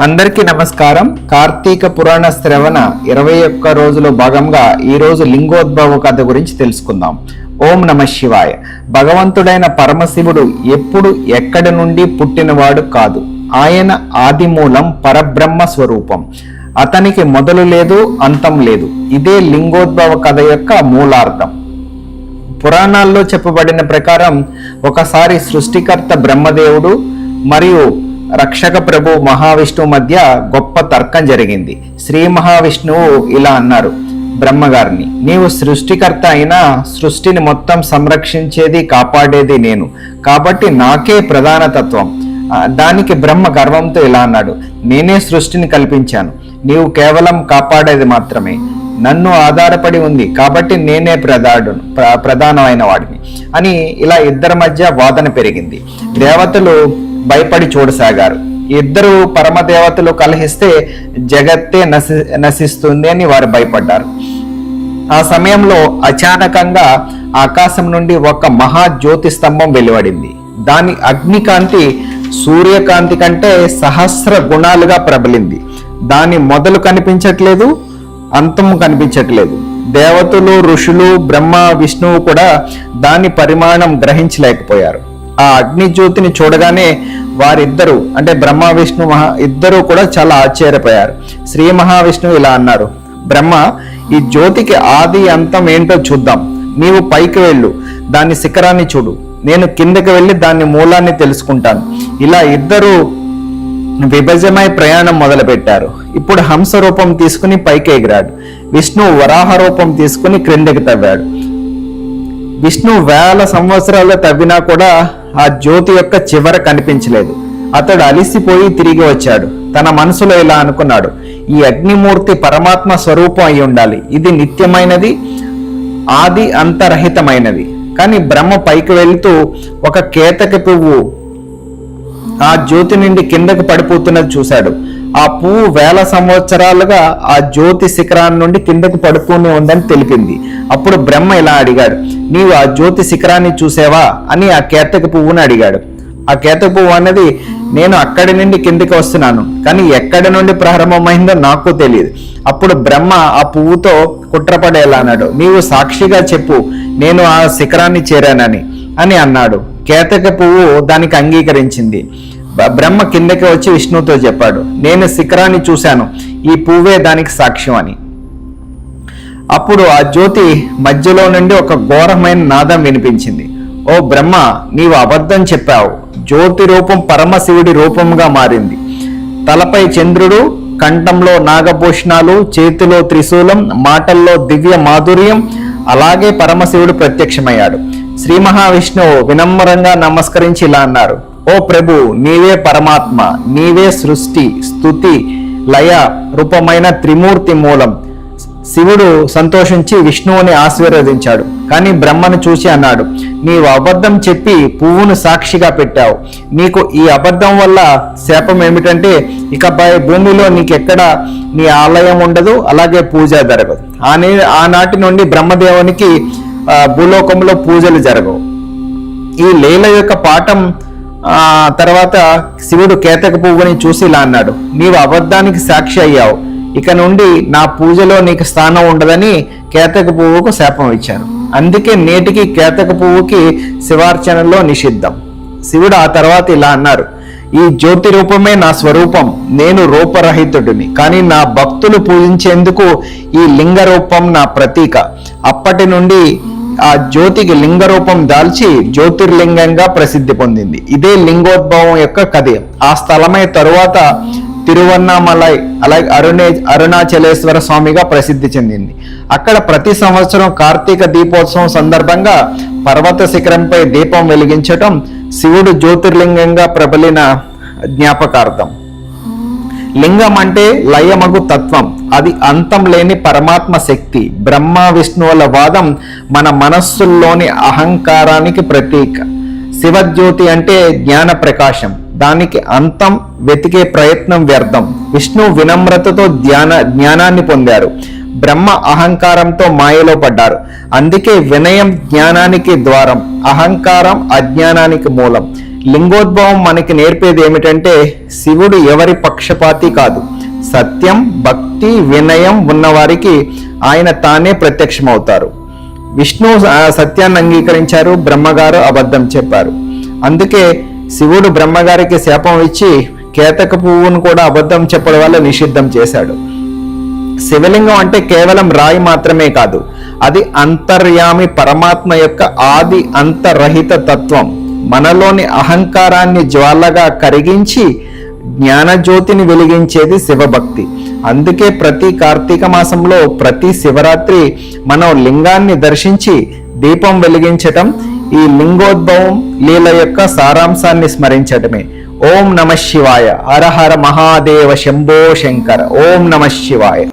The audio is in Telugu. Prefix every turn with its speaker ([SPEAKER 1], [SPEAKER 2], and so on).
[SPEAKER 1] అందరికీ నమస్కారం. కార్తీక పురాణ శ్రవణ ఇరవై ఒక్క రోజులో భాగంగా ఈరోజు లింగోద్భవ కథ గురించి తెలుసుకుందాం. ఓం నమ శివాయ. భగవంతుడైన పరమశివుడు ఎప్పుడు ఎక్కడి నుండి పుట్టినవాడు కాదు. ఆయన ఆది మూలం పరబ్రహ్మ స్వరూపం. అతనికి మొదలు లేదు అంతం లేదు. ఇదే లింగోద్భవ కథ యొక్క మూలార్థం. పురాణాల్లో చెప్పబడిన ప్రకారం ఒకసారి సృష్టికర్త బ్రహ్మదేవుడు మరియు రక్షక ప్రభు మహావిష్ణువు మధ్య గొప్ప తర్కం జరిగింది. శ్రీ మహావిష్ణువు ఇలా అన్నారు బ్రహ్మగారిని నీవు సృష్టికర్త అయినా సృష్టిని మొత్తం సంరక్షించేది కాపాడేది నేను. కాబట్టి నాకే ప్రధాన తత్వం. దానికి బ్రహ్మ గర్వంతో ఇలా అన్నాడు నేనే సృష్టిని కల్పించాను. నీవు కేవలం కాపాడేది మాత్రమే. నన్ను ఆధారపడి ఉంది కాబట్టి నేనే ప్రధాడు ప్ర- ప్రధానమైన వాడిని. అని ఇలా ఇద్దరి మధ్య వాదన పెరిగింది. దేవతలు భయపడి చూడసాగారు. ఇద్దరు పరమదేవతలు కలహిస్తే జగత్తే నశి నశిస్తుంది అని వారు భయపడ్డారు. ఆ సమయంలో అచానకంగా ఆకాశం నుండి ఒక మహా జ్యోతి స్తంభం వెలువడింది. దాని అగ్నికాంతి సూర్యకాంతి కంటే సహస్ర గుణాలుగా ప్రబలింది. దాని మొదలు కనిపించట్లేదు అంతము కనిపించట్లేదు. దేవతలు ఋషులు బ్రహ్మ విష్ణువు కూడా దాని పరిమాణం గ్రహించలేకపోయారు. ఆ అగ్ని జ్యోతిని చూడగానే వారిద్దరూ అంటే బ్రహ్మ విష్ణు మహా ఇద్దరూ కూడా చాలా ఆశ్చర్యపోయారు. శ్రీ మహావిష్ణువు ఇలా అన్నారు బ్రహ్మ ఈ జ్యోతికి ఆది అంతం ఏంటో చూద్దాం. నీవు పైకి వెళ్ళు దాని శిఖరాన్ని చూడు. నేను కిందకి వెళ్ళి దాని మూలాన్ని తెలుసుకుంటాను. ఇలా ఇద్దరు విభజమై ప్రయాణం మొదలుపెట్టారు. ఇప్పుడు హంస రూపం తీసుకుని పైకి ఎగిరాడు. విష్ణు వరాహ రూపం తీసుకుని క్రిందకి తవ్వాడు. విష్ణు వేల సంవత్సరాలు తవ్వినా కూడా ఆ జ్యోతి యొక్క చివర కనిపించలేదు. అతడు అలిసిపోయి తిరిగి వచ్చాడు. తన మనసులో ఇలా అనుకున్నాడు. ఈ అగ్నిమూర్తి పరమాత్మ స్వరూపం అయి ఉండాలి. ఇది నిత్యమైనది ఆది అంతరహితమైనది. కానీ బ్రహ్మ పైకి వెళుతూ ఒక కేతక పువ్వు ఆ జ్యోతి నుండి కిందకు పడిపోతున్నది చూశాడు. ఆ పువ్వు వేల సంవత్సరాలుగా ఆ జ్యోతి శిఖరాన్ని నుండి కిందకు పడుకుని ఉందని తెలిపింది. అప్పుడు బ్రహ్మ ఇలా అడిగాడు నీవు ఆ జ్యోతి శిఖరాన్ని చూసావా? అని ఆ కేతక పువ్వును అడిగాడు. ఆ కేతక పువ్వు అన్నది నేను అక్కడి నుండి కిందకి వస్తున్నాను కానీ ఎక్కడి నుండి ప్రారంభమైందో నాకు తెలియదు. అప్పుడు బ్రహ్మ ఆ పువ్వుతో కుట్రపడేలా అన్నాడు నీవు సాక్షిగా చెప్పు నేను ఆ శిఖరాన్ని చేరానని అని అన్నాడు. కేతక పువ్వు దానికి అంగీకరించింది. బ్రహ్మ కిందకి వచ్చి విష్ణుతో చెప్పాడు నేను శిఖరాన్ని చూశాను ఈ పువ్వే దానికి సాక్ష్యం అని. అప్పుడు ఆ జ్యోతి మధ్యలో నుండి ఒక ఘోరమైన నాదం వినిపించింది. ఓ బ్రహ్మ నీవు అబద్ధం చెప్పావు. జ్యోతి రూపం పరమశివుడి రూపంగా మారింది. తలపై చంద్రుడు కంఠంలో నాగభూషణాలు చేతిలో త్రిశూలం మాటల్లో దివ్య మాధుర్యం అలాగే పరమశివుడు ప్రత్యక్షమయ్యాడు. శ్రీ మహావిష్ణువు వినమ్రంగా నమస్కరించి ఇలా అన్నారు. ఓ ప్రభు నీవే పరమాత్మ నీవే సృష్టి స్థుతి లయ రూపమైన త్రిమూర్తి మూలం. శివుడు సంతోషించి విష్ణువుని ఆశీర్వదించాడు. కానీ బ్రహ్మను చూసి అన్నాడు నీవు అబద్ధం చెప్పి పువ్వును సాక్షిగా పెట్టావు. నీకు ఈ అబద్ధం వల్ల శాపం ఏమిటంటే ఇకపై భూమిలో నీకెక్కడ నీ ఆలయం ఉండదు అలాగే పూజ జరగదు. ఆనే ఆనాటి నుండి బ్రహ్మదేవునికి భూలోకంలో పూజలు జరగవు. ఈ లీల యొక్క పాఠం తర్వాత శివుడు కేతక పువ్వుని చూసి ఇలా అన్నాడు నీవు అబద్ధానికి సాక్షి అయ్యావు. ఇక నుండి నా పూజలో నీకు స్థానం ఉండదని కేతక పువ్వుకు శాపం ఇచ్చాను. అందుకే నేటికి కేతక పువ్వుకి శివార్చనలో నిషిద్ధం. శివుడు ఆ తర్వాత ఇలా అన్నారు ఈ జ్యోతి రూపమే నా స్వరూపం. నేను రూపరహితుడిని. కానీ నా భక్తులు పూజించేందుకు ఈ లింగ రూపం నా ప్రతీక. అప్పటి నుండి ఆ జ్యోతికి లింగ రూపం దాల్చి జ్యోతిర్లింగంగా ప్రసిద్ధి పొందింది. ఇదే లింగోద్భవం యొక్క కథ. ఆ స్థలమే తరువాత తిరువన్నామలై అలాగే అరుణే అరుణాచలేశ్వర స్వామిగా ప్రసిద్ధి చెందింది. అక్కడ ప్రతి సంవత్సరం కార్తీక దీపోత్సవం సందర్భంగా పర్వత శిఖరంపై దీపం వెలిగించటం శివుడు జ్యోతిర్లింగంగా ప్రబలిన జ్ఞాపకార్థం. లింగం అంటే లయమగు తత్వం. అది అంతం లేని పరమాత్మ శక్తి. బ్రహ్మ విష్ణువుల వాదం మన మనస్సుల్లోని అహంకారానికి ప్రతీక. శివజ్యోతి అంటే జ్ఞాన ప్రకాశం. దానికి అంతం వెతికే ప్రయత్నం వ్యర్థం. విష్ణు వినమ్రతతో ధ్యాన జ్ఞానాన్ని పొందారు. బ్రహ్మ అహంకారంతో మాయలో పడ్డారు. అందుకే వినయం జ్ఞానానికి ద్వారం అహంకారం అజ్ఞానానికి మూలం. లింగోద్భవం మనకి నేర్పేది ఏమిటంటే శివుడు ఎవరి పక్షపాతి కాదు. సత్యం భక్తి వినయం ఉన్నవారికి ఆయన తానే ప్రత్యక్షమవుతారు. విష్ణు సత్యాన్ని అంగీకరించారు బ్రహ్మగారు అబద్ధం చెప్పారు. అందుకే శివుడు బ్రహ్మగారికి శాపం ఇచ్చి కేతక పువ్వును కూడా అబద్ధం చెప్పడం వల్ల నిషిద్ధం చేశాడు. శివలింగం అంటే కేవలం రాయి మాత్రమే కాదు అది అంతర్యామి పరమాత్మ యొక్క ఆది అంతరహిత తత్వం. మనలోని అహంకారాన్ని జ్వాలగా కరిగించి జ్ఞానజ్యోతిని వెలిగించేది శివభక్తి. అందుకే ప్రతి కార్తీక మాసంలో ప్రతి శివరాత్రి మనం లింగాన్ని దర్శించి దీపం వెలిగించటం ఈ లింగోద్భవం లీల యొక్క సారాంశాన్ని స్మరించటమే. ఓం నమ శివాయ. హర హర మహాదేవ శంభో శంకర. ఓం నమ శివాయ.